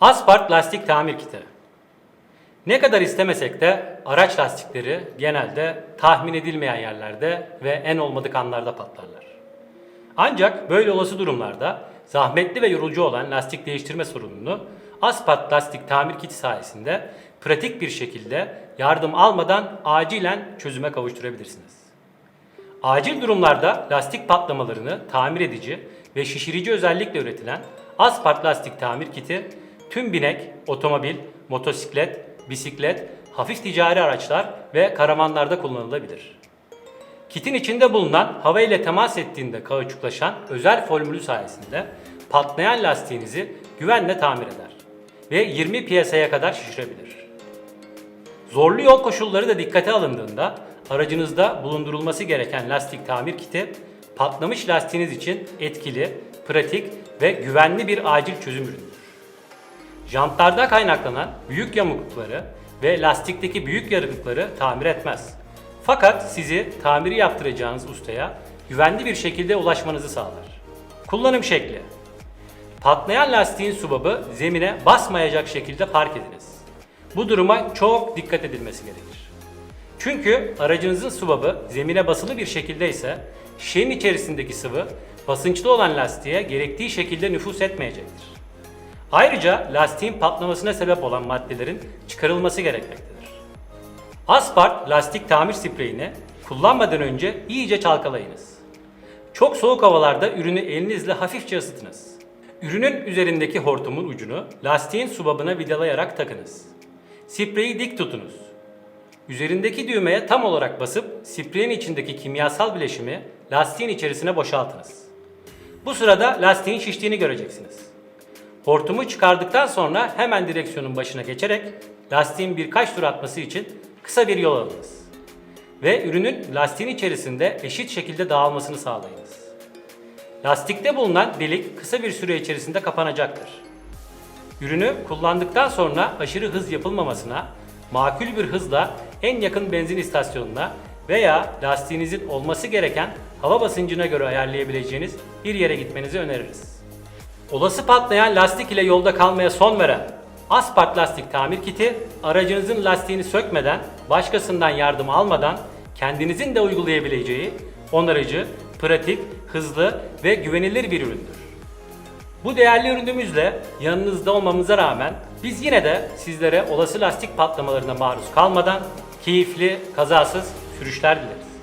Aspart lastik tamir kiti. Ne kadar istemesek de araç lastikleri genelde tahmin edilmeyen yerlerde ve en olmadık anlarda patlarlar. Ancak böyle olası durumlarda zahmetli ve yorucu olan lastik değiştirme sorununu Aspart lastik tamir kiti sayesinde pratik bir şekilde yardım almadan acilen çözüme kavuşturabilirsiniz. Acil durumlarda lastik patlamalarını tamir edici ve şişirici özellikle üretilen Aspart lastik tamir kiti tüm binek, otomobil, motosiklet, bisiklet, hafif ticari araçlar ve karavanlarda kullanılabilir. Kitin içinde bulunan hava ile temas ettiğinde kauçuklaşan özel formülü sayesinde patlayan lastiğinizi güvenle tamir eder ve 20 piyasaya kadar şişirebilir. Zorlu yol koşulları da dikkate alındığında aracınızda bulundurulması gereken lastik tamir kiti patlamış lastiğiniz için etkili, pratik ve güvenli bir acil çözüm ürünüdür. Jantlarda kaynaklanan büyük yamuklukları ve lastikteki büyük yarıklıkları tamir etmez. Fakat sizi tamiri yaptıracağınız ustaya güvenli bir şekilde ulaşmanızı sağlar. Kullanım şekli Patlayan lastiğin subabı zemine basmayacak şekilde park ediniz. Bu duruma çok dikkat edilmesi gerekir. Çünkü aracınızın subabı zemine basılı bir şekilde ise şişenin içerisindeki sıvı basınçlı olan lastiğe gerektiği şekilde nüfus etmeyecektir. Ayrıca lastiğin patlamasına sebep olan maddelerin çıkarılması gerekmektedir. Aspart lastik tamir spreyini kullanmadan önce iyice çalkalayınız. Çok soğuk havalarda ürünü elinizle hafifçe ısıtınız. Ürünün üzerindeki hortumun ucunu lastiğin subabına vidalayarak takınız. Spreyi dik tutunuz. Üzerindeki düğmeye tam olarak basıp spreyin içindeki kimyasal bileşimi lastiğin içerisine boşaltınız. Bu sırada lastiğin şiştiğini göreceksiniz. Hortumu çıkardıktan sonra hemen direksiyonun başına geçerek lastiğin birkaç tur atması için kısa bir yol alınız. Ve ürünün lastiğin içerisinde eşit şekilde dağılmasını sağlayınız. Lastikte bulunan delik kısa bir süre içerisinde kapanacaktır. Ürünü kullandıktan sonra aşırı hız yapılmamasına, makul bir hızla en yakın benzin istasyonuna veya lastiğinizin olması gereken hava basıncına göre ayarlayabileceğiniz bir yere gitmenizi öneririz. Olası patlayan lastik ile yolda kalmaya son veren Aspart lastik tamir kiti aracınızın lastiğini sökmeden, başkasından yardım almadan kendinizin de uygulayabileceği onarıcı, pratik, hızlı ve güvenilir bir üründür. Bu değerli ürünümüzle yanınızda olmamıza rağmen biz yine de sizlere olası lastik patlamalarına maruz kalmadan keyifli, kazasız sürüşler dileriz.